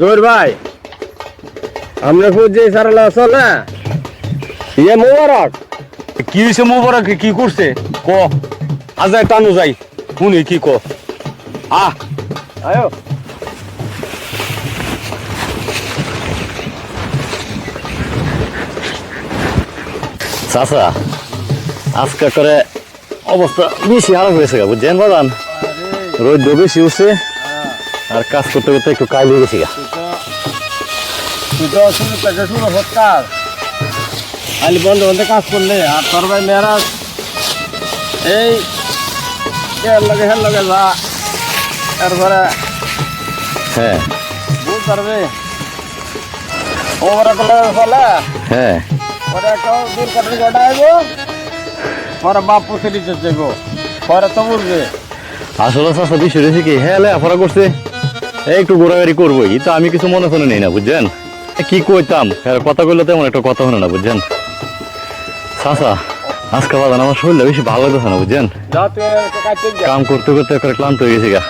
জোর ভাই আমরা খুঁজছি সারালা আসল না? ইয়ে মোবারক। কি হয়েছে মোবারক? কি করছে? ক। আজ যাই টানো যাই। শুনি কি ক? আহ আয়ো। চাচা আজকে করে অবস্থা বেশি খারাপ হয়েছে বুঝছেন বাদান রোদ বেশি উঠছে আর কাজ করতে করতে একটু কাজ হয়ে গেছি তো খালি বন্ধ বন্ধ কাজ করলে আর তোর ভাই মেয়েরাজ এই এর লগে হের লগে যা। তারপরে হ্যাঁ। বুঝ পারবে ওরা করলে ফলে। হ্যাঁ। পরে একটা দুর্ঘটনা ঘটাইব পরে বাপ পুষে দিতে যাইব। পরে তো বুঝবে। আসলে চাচা বিষয় রয়েছে কি হ্যাঁ লেখাপড়া করছে। এই একটু ঘোরাঘুরি করবোই তো আমি কিছু মনে শুনে নেই না বুঝছেন? কি কইতাম? হ্যাঁ কথা কইলে তেমন একটা কথা শুনে না বুঝছেন? চাচা আজকে বাদান আমার শরীরটা বেশি ভালো লাগতেছে না বুঝছেন? কাম করতে করতে একবারে ক্লান্ত হয়ে গেছে গা।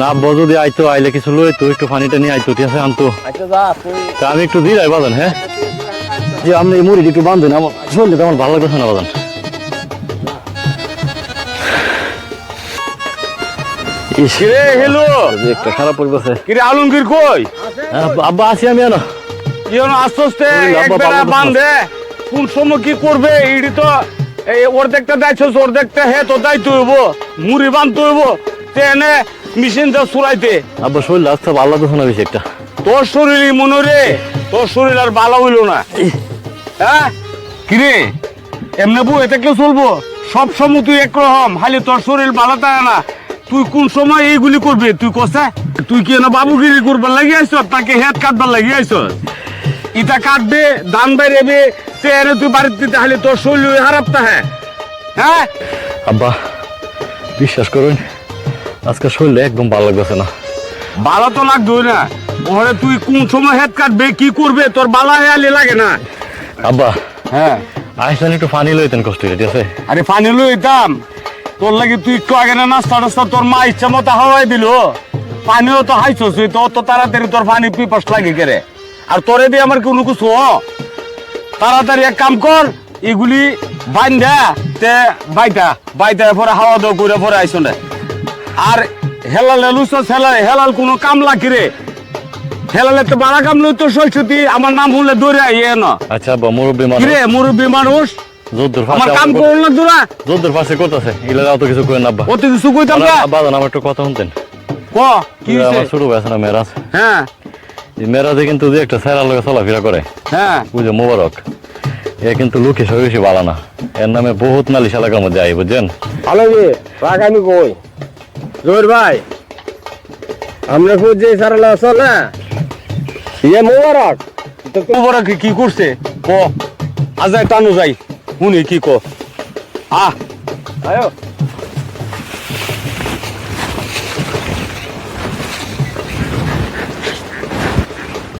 না। আব্বা যদি আইতো আইলে কিছু লই তো একটু পানিটা নিয়ে আইতো ঠিক আছে আনতো। আচ্ছা তা আমি একটু দিই বাজান হ্যাঁ? যে আপনি মুড়িটা একটু বান্ধেন আমার শরীরটা আমার ভালো লাগতেছে না বাজান। কিরে হেলো। একটা খারাপ পরিবেশে কিরে আলমগীর কই? আব্বা আমি ইয়ন আস্তে আস্তে একবেলা বান্ধে। কোন সময় কি করবে ইডি তো এই অর্ধেকটা দায়িত্ব অর্ধেকটা হে তো দায়িত্ব হইব। মুড়ি বানতে হইব। তেনে মেশিনটা চুরাইতে আব্বা শরীর ভালো লাগতেছে না বেশি একটা। তোর শরীরই মনে রে তোর শরীর আর ভালো হইল না। হ্যাঁ? কিরে এমনি বউ এতে কেউ চলবো? সব সময় তুই একরকম খালি তোর শরীর ভালো থাকে না। তুই কোন সময় এইগুলি করবি? তুই কষা তুই কি না বাবুগিরি করবার লাগি আইস তাকে হেড কাটবার লাগি আইস ইটা কাটবে দান বাইরেবে তেরে তুই বাড়িতে তাহলে তোর শরীর খারাপ থাকে হ্যাঁ? আব্বা বিশ্বাস করুন আজকে শরীরটা একদম ভালো লাগতেছে না। ভালো তো লাগবে না। ওরে তুই কোন সময় হেড কাটবে কি করবে? তোর বালা হেয়ালি লাগে না। আব্বা হ্যাঁ। আইসলেন একটু ফানি লইতেন কষ্ট হয়ে ঠিক আছে? আরে পানি লইতাম। তোর লাগি তুই একটু আগে না নাস্তা টাস্তা তোর মা ইচ্ছা মতো হাওয়াই দিল। পানিও তো হাইছস তুই তো অত তাড়াতাড়ি তোর পানি পিপাস লাগে কেরে? আর তোরে দিয়ে আমার কোনো কিছু হ? তাড়াতাড়ি এক কাম কর এগুলি বান্ধা তে বাইটা বাইটা পরে হাওয়া দাও করে পরে আইস না। আর হেলালে লুস হেলালে হেলাল কোনো কাম লাগি রে? হেলালে তো বাড়া কাম লই তো সৈসতি আমার নাম হলে দৌড়ে আইয়ে না। আচ্ছা মুরব্বী মানুষ। মুরব্বী মানুষ? আমার ফাঁসে কাম আমার- করল না তোরা যদ্দুর ফাঁসে করতেছে এগুলো অত কিছু করেন না আব্বা। অত কিছু কইতাম না আব্বা জান, আমার একটু কথা শুনতেন। ক? কি আমার হইছে? ভাই আছে না মেরাজ হ্যাঁ। এই মেরাজে কিন্তু যে একটা স্যারার লগে চলাফেরা করে। হ্যাঁ। বুঝো মোবারক। এ কিন্তু লোকে সব বেশি ভালো না। এর নামে বহুত নালিশ এলাকার মধ্যে আই বুঝছেন? ভালো যে রাগ আমি কই? জোর ভাই আমরা খুঁজছি সারালা আসল না? ইয়ে মোবারক। তো কি কি করছে? ক? আজ টানো যাই। শুনি কি ক আহ আয়ো